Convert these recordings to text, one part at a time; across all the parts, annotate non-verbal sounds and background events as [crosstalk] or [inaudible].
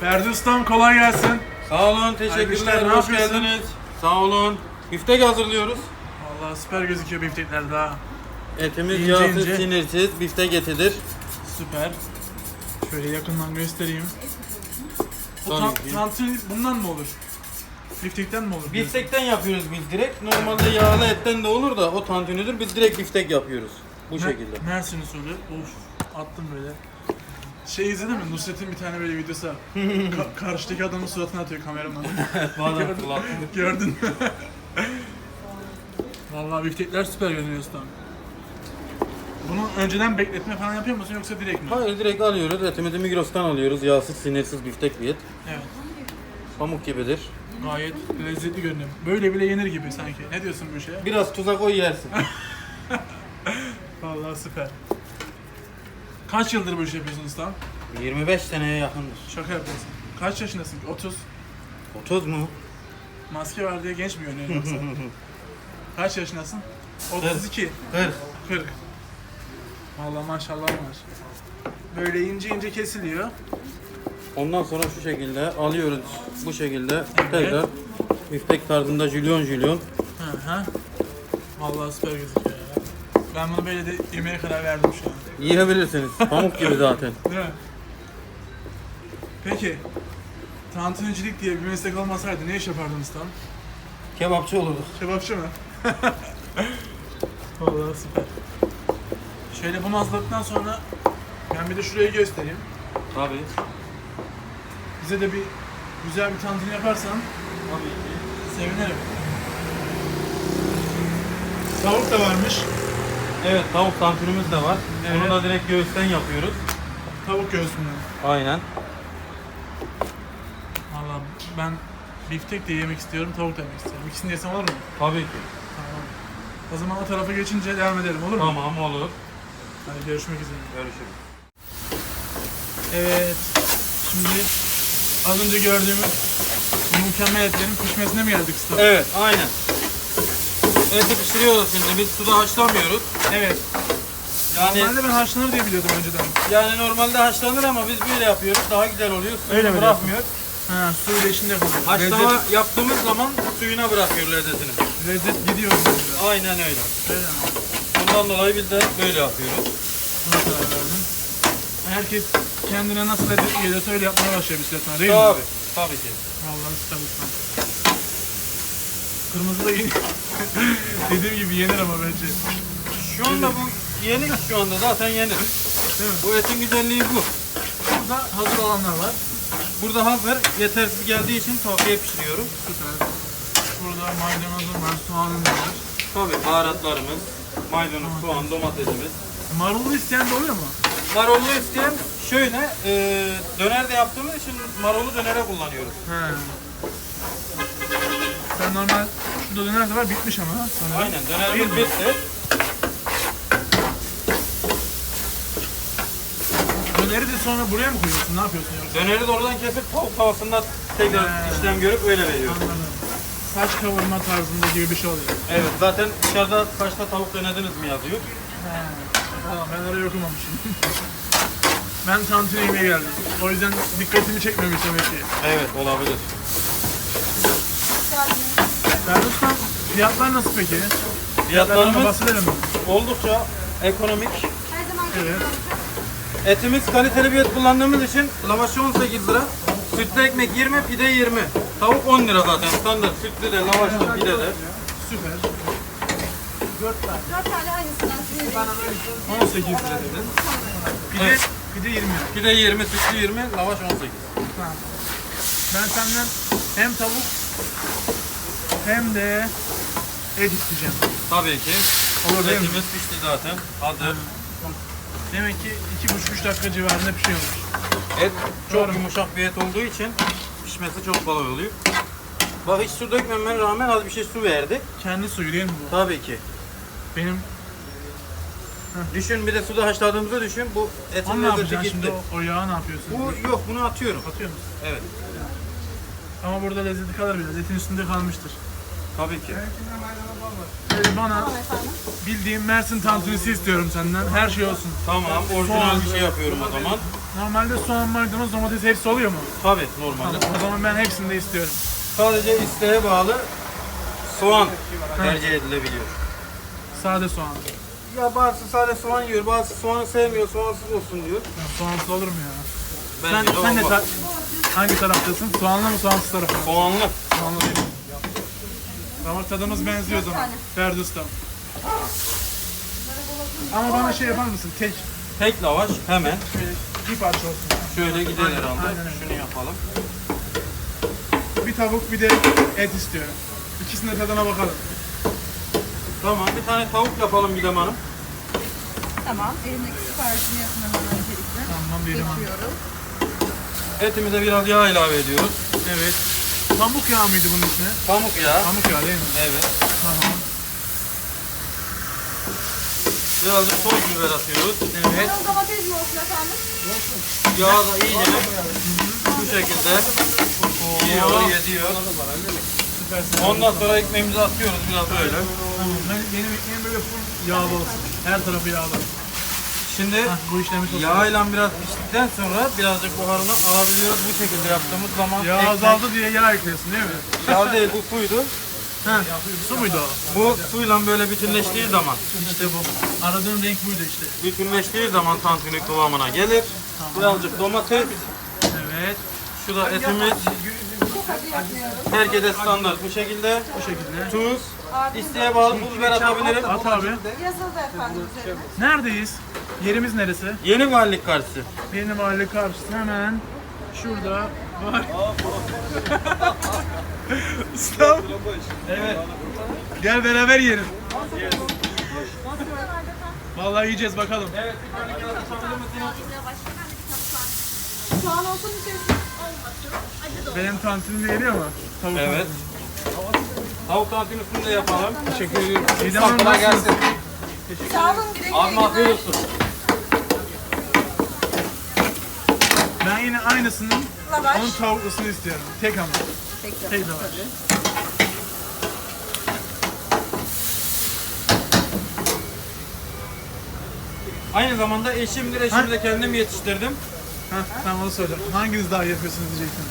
Ferdi Ustam kolay gelsin. Sağ olun, teşekkürler. ne Hoş yapıyorsun? geldiniz. Sağ olun. Biftek hazırlıyoruz. Vallahi süper gözüküyor biftekler daha. Etimiz İnce yağsız, ince. sinirsiz biftek etidir. Süper. Şöyle yakından göstereyim. Bu Tabii tan- ki. tantuni bundan mı olur? Biftekten mi olur? Biftekten yapıyoruz biz direkt. Normalde yağlı etten de olur da o tantunidir. Biz direkt biftek yapıyoruz. Bu şekilde. Mersin usulü. Of attım böyle. Şey izledin mi? Nusret'in bir tane böyle videosu var. [laughs] Ka- karşıdaki adamın suratına atıyor kameraman. [laughs] Gördün- kullandım. Gördün mü? [laughs] Vallahi biftekler süper görünüyor ustam. Bunu önceden bekletme falan yapıyor musun yoksa direkt mi? Hayır direkt alıyoruz. Etimizi Migros'tan alıyoruz. Yağsız, sinirsiz biftek bir et. Evet. Pamuk gibidir. Gayet lezzetli görünüyor. Böyle bile yenir gibi sanki. Ne diyorsun bu işe? Biraz tuza koy yersin. Vallahi süper. Kaç yıldır bu işi yapıyorsun ustam? 25 seneye yakındır. Şaka yapıyorsun. Kaç yaşındasın? 30. 30 mu? Maske var diye genç mi görünüyorsun yoksa? [laughs] Kaç yaşındasın? 32. 40. 40. Vallahi maşallah var. Böyle ince ince kesiliyor. Ondan sonra şu şekilde alıyoruz. Bu şekilde tekrar biftek tarzında jülyon jülyon. Hı hı. Vallahi süper gözüküyor ya. Ben bunu böyle de yemeye karar verdim şu an. Yiyebilirsiniz. Pamuk gibi zaten. [laughs] Değil mi? Peki. Tantunicilik diye bir meslek olmasaydı ne iş yapardın ustam? Kebapçı olurdu. Kebapçı mı? [laughs] Vallahi süper. Şöyle bunu hazırladıktan sonra ben bir de şurayı göstereyim. Tabii. Bize de bir güzel bir tantuni yaparsan Tabii ki. sevinirim. Tavuk da varmış. Evet tavuk tantunimiz de var. Evet. Onu da direkt göğüsten yapıyoruz. Tavuk göğsünden. Aynen. Valla ben biftek de yemek istiyorum, tavuk da yemek istiyorum. İkisini yesem olur mu? Tabii ki. Tamam. O zaman o tarafa geçince devam edelim olur mu? Tamam olur. Hadi görüşmek üzere. Görüşürüz. Evet. Şimdi az önce gördüğümüz bu mükemmel etlerin pişmesine mi geldik usta? Evet aynen. Eti pişiriyoruz şimdi. Biz suda haşlamıyoruz. Evet. Yani Normalde ben haşlanır diye biliyordum önceden. yani normalde haşlanır ama biz böyle yapıyoruz. Daha güzel oluyor. Suyunu Öyle mi bırakmıyor. Ha, suyla içinde kalıyor. Haşlama Lezzet, yaptığımız zaman suyuna bırakıyor lezzetini. lezzet gidiyor. mesela. Aynen öyle. Öyle mi? Bundan dolayı biz de böyle yapıyoruz. Buna karar verdim. Herkes kendine nasıl lezzet geliyorsa öyle yapmaya başlıyor bir süre sonra değil Tabii. mi? Tabii ki. Vallahi süper usta. Kırmızı da yenir. [laughs] Dediğim gibi yenir ama bence. Şu anda bu yeni şu anda zaten yeni. Değil mi? Bu etin güzelliği bu. Burada hazır olanlar var. Burada hazır yetersiz geldiği için tavsiye pişiriyorum. Süper. Burada maydanozum var, soğanım var. Tabii baharatlarımız, maydanoz, soğan, domatesimiz. Marullu isteyen de oluyor mu? Marullu isteyen şöyle e, döner de yaptığımız için marulu dönere kullanıyoruz. He. Ben normal şurada döner de var bitmiş ama sanırım. Aynen dönerimiz bitti. Döneri de sonra buraya mı koyuyorsun? Ne yapıyorsun yoksa? Döneri de oradan kesip tavuk tavasında tekrar He. işlem görüp öyle veriyoruz. Anladım. Saç kavurma tarzında gibi bir şey oluyor. Evet zaten dışarıda kaçta tavuk denediniz mi yazıyor. He. Tamam ben orayı okumamışım. ben tantuni yemeye geldim. O yüzden dikkatimi çekmemiş demek ki. Evet olabilir. Ben ustam fiyatlar nasıl peki? Fiyatlardan Fiyatlarımız bahsedelim mi? oldukça ekonomik. Her zaman Evet. Etimiz kaliteli bir et kullandığımız için lavaşı 18 lira. Sütlü ekmek 20, pide 20. Tavuk 10 lira zaten standart. Sütlü de, lavaşlı, pide de. Süper. dört tane aynısından size 18 lira dedin. Pide, Evet. pide 20 lira. Pide 20, sütlü 20, lavaş 18. Tamam. Ben senden hem tavuk hem de et isteyeceğim. Tabii ki. Olur değil mi? Etimiz pişti zaten. Hazır. Demek ki 2,5-3 dakika civarında pişiyormuş. Et çok yumuşak bir et olduğu için pişmesi çok kolay oluyor. Bak hiç su dökmememe rağmen az bir şey su verdi. Kendi suyu değil mi bu? Tabii ki. Benim Düşün bir de suda haşladığımızı düşün. Bu etin ne lezzeti yapacaksın şimdi gitti. o, o yağı ne yapıyorsun? Bu yok bunu atıyorum. Atıyor musun? Evet. Ama burada lezzeti kalır biraz. Etin üstünde kalmıştır. Tabii ki. Böyle bana bildiğim Mersin tantunisi istiyorum senden. Her şey olsun. Tamam, orijinal bir şey yapıyorum o zaman. Normalde soğan, maydanoz, domates hepsi oluyor mu? Tabii, normalde. Tamam, o zaman ben hepsini de istiyorum. Sadece isteğe bağlı soğan tercih edilebiliyor. Sade soğan. Ya bazısı sadece soğan yiyor, bazısı soğanı sevmiyor, soğansız olsun diyor. Ya, soğansız olur mu ya? Bence sen de sen de olmaz. ta- hangi taraftasın? Soğanlı mı soğansız tarafı mı? Soğanlı. Soğanlı değil. Damak tadımız benziyor o zaman. Ferdi Usta. Ama bana şey yapar mısın? Tek. Tek lavaş hemen. Şöyle bir parça olsun. Şöyle gider herhalde. aynen öyle. Şunu yapalım. Bir tavuk bir de et istiyorum. İkisinin de tadına bakalım. Tamam, bir tane tavuk yapalım Gidem Hanım. Tamam. Elimdeki siparişimi yapın hemen öncelikle. Tamam diyelim hanım. Geçiyorum. Etimize biraz yağ ilave ediyoruz. Evet. Pamuk yağı mıydı bunun ismi? Pamuk yağı. Pamuk yağı değil mi? Evet. Tamam. Birazcık toz biber atıyoruz. Evet. Marul domates mi olsun efendim? Yağı da iyice bu şekilde yiyor, yediyor. Süpersin. Ondan sonra ekmeğimizi atıyoruz biraz böyle. Benim ekmeğim böyle full yağlı olsun. Her tarafı yağlı. Şimdi Heh, bu işlemiş olsun. yağıyla biraz piştikten sonra birazcık buharını alabiliyoruz. Bu şekilde yaptığımız zaman Yağ ekmek- azaldı diye yağ ekliyorsun değil mi? Yağ değil bu suydu. Heh. Su muydu o? Bu suyla böyle bütünleştiği zaman, İşte bu. Aradığım renk buydu işte. bütünleştiği zaman tantuni kıvamına gelir. Birazcık domates, Evet. şu da etimiz. Çok. Herkese standart bu şekilde. Bu şekilde. Tuz, isteğe bağlı pul biber atabilirim. At abi. Yazıldı efendim üzerine. Neredeyiz? Yerimiz neresi? Yeni valilik karşısı. Yeni mahalle karşısı hemen şurada var. [laughs] Ustam. Evet. Gel beraber yiyelim. Vallahi yiyeceğiz bakalım. Evet? Soğan olsun içerisinde. Benim tantinim de geliyor mu? Tavuk Evet. Tavuk tantunisini de yapalım. Teşekkür ederim. İdem Hanım nasılsınız? Sağ olun. Güle güle. Abi afiyet olsun. Ben yine aynısının Lavaş. onun tavuklusunu istiyorum. Tek ama. Tekrar. Tek lavaş. Aynı zamanda eşimdir, eşimi de kendim yetiştirdim. Heh, tamam onu söyle. Hanginiz daha iyi yapıyorsunuz diyecektim.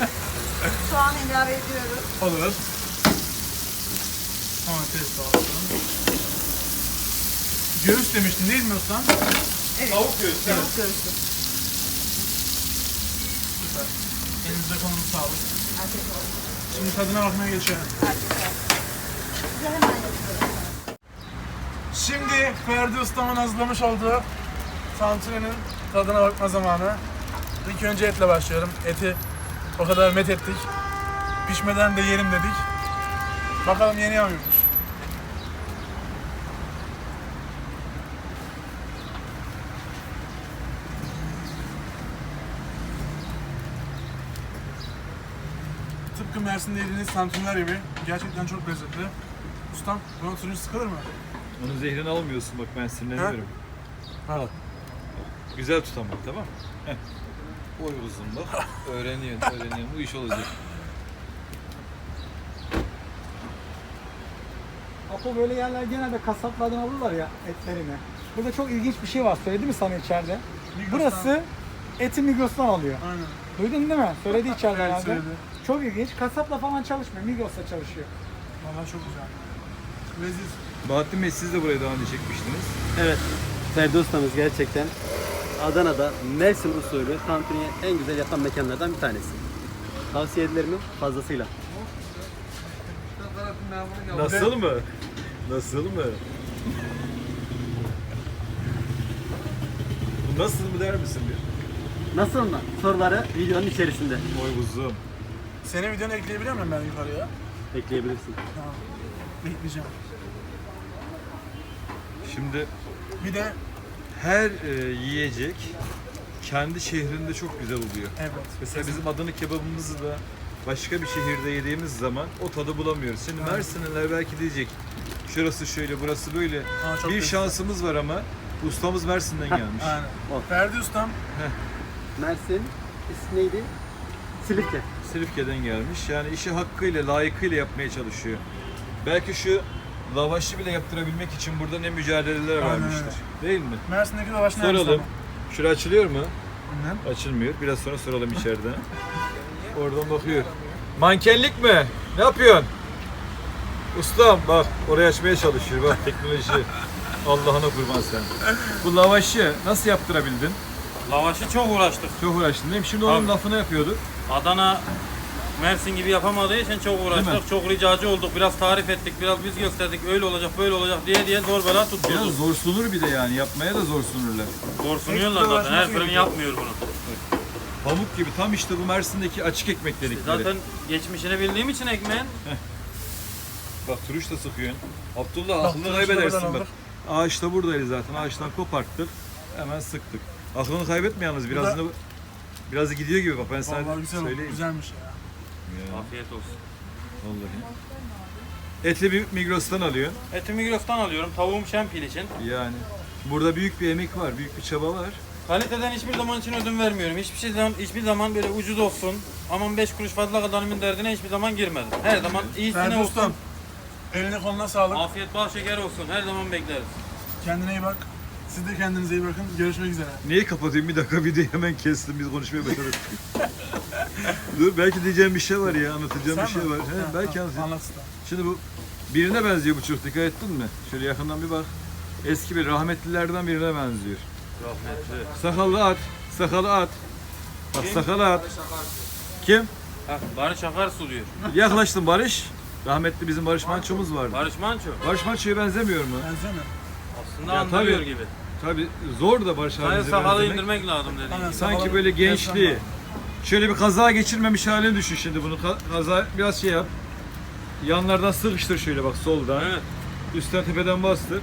[laughs] Soğan ilave ediyoruz. Olur. Domates olsun. Göğüs demiştin değil mi ustam? Tavuk göğsü. Evet. Göğüsü. Süper. Elinize kolunuza sağlık. Şimdi tadına bakmaya geçelim. Şimdi Ferdi Ustam'ın hazırlamış olduğu tantuninin tadına bakma zamanı. İlk önce etle başlıyorum. Eti o kadar met ettik. Pişmeden de yerim dedik. Bakalım yeniyor muymuş? Tıpkı Mersin'de yediğiniz tantunler gibi gerçekten çok lezzetli. Ustam, bunun turuncu sıkılır mı? Onun zehrini almıyorsun bak ben sinirleniyorum. Al. Güzel tut ama tamam. Heh. Boy uzunluk. öğreniyorsun, öğreniyorsun. Bu iş olacak. Apo böyle yerler genelde kasaplardan alırlar ya etlerini. Burada çok ilginç bir şey var. Söyledi mi sana içeride? Migros'tan. Burası eti Migros'tan alıyor. Aynen. Duydun değil mi? Söyledi içeride Evet, herhalde. söyledi. Çok ilginç. Kasapla falan çalışmıyor. Migros'ta çalışıyor. Vallahi çok güzel. Leziz. Bahattin Bey siz de buraya daha önce çekmiştiniz. Evet, Ferdi ustamız gerçekten Adana'da Mersin usulü tantuniyi en güzel yapan mekanlardan bir tanesi. Tavsiye edilir mi? Fazlasıyla. Nasıl mı? Nasıl mı? Bu nasıl mı der misin bir? Nasıl mı? Soruları videonun içerisinde Boy uzun. Senin videonu ekleyebiliyor muyum ben yukarıya? ekleyebilirsin. Tamam. Ekleyeceğim. Şimdi Bir de her e, yiyecek kendi şehrinde çok güzel oluyor. evet. Mesela bizim Adana kebabımızı da başka bir şehirde yediğimiz zaman o tadı bulamıyoruz. Şimdi Evet. Mersinliler belki diyecek şurası şöyle burası böyle. Aa, çok bir lezzetli. şansımız var ama ustamız Mersin'den gelmiş. Aynen. Ferdi Ustam Mersin ismi neydi? Silifke. Silifke'den gelmiş. Yani işi hakkıyla, layıkıyla yapmaya çalışıyor. Belki şu lavaşı bile yaptırabilmek için burada ne mücadeleler Aynen vermiştir. Değil mi? Mersin'deki lavaş nerede? Soralım. Şura açılıyor mu? Bilmem. Açılmıyor. Biraz sonra soralım içeride. Oradan bakıyor. Mankenlik mi? Ne yapıyorsun? Ustam bak oraya açmaya çalışıyor. Bak teknoloji. Allah'ına kurban sen. Bu lavaşı nasıl yaptırabildin? Lavaşı çok uğraştık. Çok uğraştın değil mi? Şimdi onun Abi. lafını yapıyorduk. Adana Mersin gibi yapamadığı için çok uğraştık. Çok ricacı olduk. Biraz tarif ettik. Biraz biz gösterdik. Öyle olacak, böyle olacak diye diye zor bela Biraz tutturduk. zor sunur bir de yani. Yapmaya da zor sunurlar. Zor sunuyorlar zaten. Her fırın yapmıyor bunu. Pamuk gibi tam işte bu Mersin'deki açık ekmek dedikleri. Zaten geçmişini bildiğim için ekmeğin Bak turuş da sıkıyorsun. Abdullah aklını kaybedersin buradan bak. aldık. Ağaç da buradaydı zaten. Ağaçtan koparttık. Hemen sıktık. Aklını kaybetme yalnız. Biraz da biraz da gidiyor gibi bak ben sana Vallahi güzel, söyleyeyim. güzelmiş ya. Ya, afiyet olsun. vallahi. Etli bir Migros'tan alıyorsun. Eti Migros'tan alıyorum. Tavuğum şempil için. Yani burada büyük bir emek var, büyük bir çaba var. Kaliteden hiçbir zaman için ödün vermiyorum. Hiçbir şey zaman, hiçbir zaman böyle ucuz olsun. Aman 5 kuruş fazla kazanımın derdine hiçbir zaman girmedim. Her zaman iyisine Ferdi olsun. Ustam. Eline koluna sağlık. Afiyet bal şeker olsun. Her zaman bekleriz. Kendine iyi bak. Siz de kendinize iyi bakın. Görüşmek üzere. Neyi kapatayım? Bir dakika videoyu hemen kestim. Biz konuşmaya başladık. [laughs] Dur belki diyeceğim bir şey var ya, anlatacağım bir şey mi? var. Ha, He, belki tamam, anlatacağım. Anlat usta. Şimdi bu birine benziyor bu çocuk. Dikkat ettin mi? Şöyle yakından bir bak. Eski bir rahmetlilerden birine benziyor. Rahmetli. Sakallı at. Sakalı at. Bak sakalı at. Kim? Ha, Barış Akarsu diyor. Yaklaştın Barış. Rahmetli bizim Barış Manço'muz vardı. Barış Manço. Barış Manço'ya benzemiyor mu? Benziyor mu? Aslında Ya andırıyor tabii. gibi. Tabi zor da Barış Hayır abimize sakalı indirmek lazım dedi. Aynen. Sanki böyle gençliği. Şöyle bir kaza geçirmemiş halini düşün şimdi bunu. Ka- Kaza biraz şey yap. Yanlardan sıkıştır şöyle bak soldan. Evet. Üstten tepeden bastır.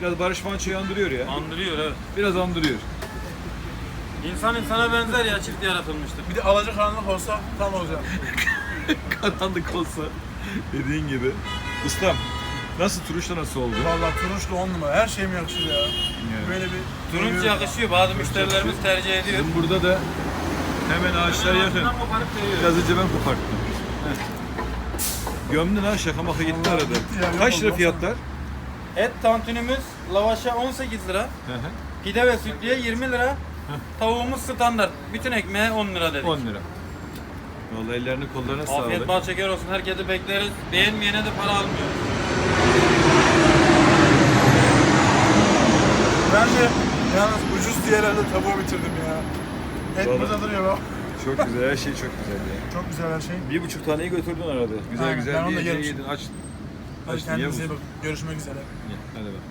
Biraz Barış Manço'yu andırıyor ya. Andırıyor evet. Biraz andırıyor. İnsan insana benzer ya çift yaratılmıştır. Bir de alacak karanlık olsa tam olacak. [laughs] Karanlık olsa dediğin gibi. Ustam nasıl turuşta nasıl oldu? Vallahi turunçlu on numara. Her şeyim yakışır ya. Böyle bir Turunç yakışıyor. Bazı müşterilerimiz tercih ediyor. Bizim burada da hemen ağaçlar yakın. Biraz önce ben koparttım. Gömdün ha şaka maka gitti arada. gitti ya, Kaç lira fiyatlar? Et tantunimiz lavaşa 18 lira. Hı hı. Pide ve sütlüye 20 lira. Tavuğumuz standart. Bütün ekmeğe 10 lira dedik. 10 lira. Vallahi ellerine kollarına Afiyet sağlık. bal şeker olsun. Herkese bekleriz. Beğenmeyene de para almıyoruz. Bence yalnız ucuz diye herhalde tavuğu bitirdim ya. Et Vallahi. burada duruyor bak. Çok güzel, her şey çok güzel ya. Çok güzel her şey. Bir buçuk taneyi götürdün arada. Güzel Aynen, ben güzel onu da bir yerim yedin. Aç. Hadi Aç niye kendinize iyi bu? bakın. Görüşmek üzere. Hadi bak.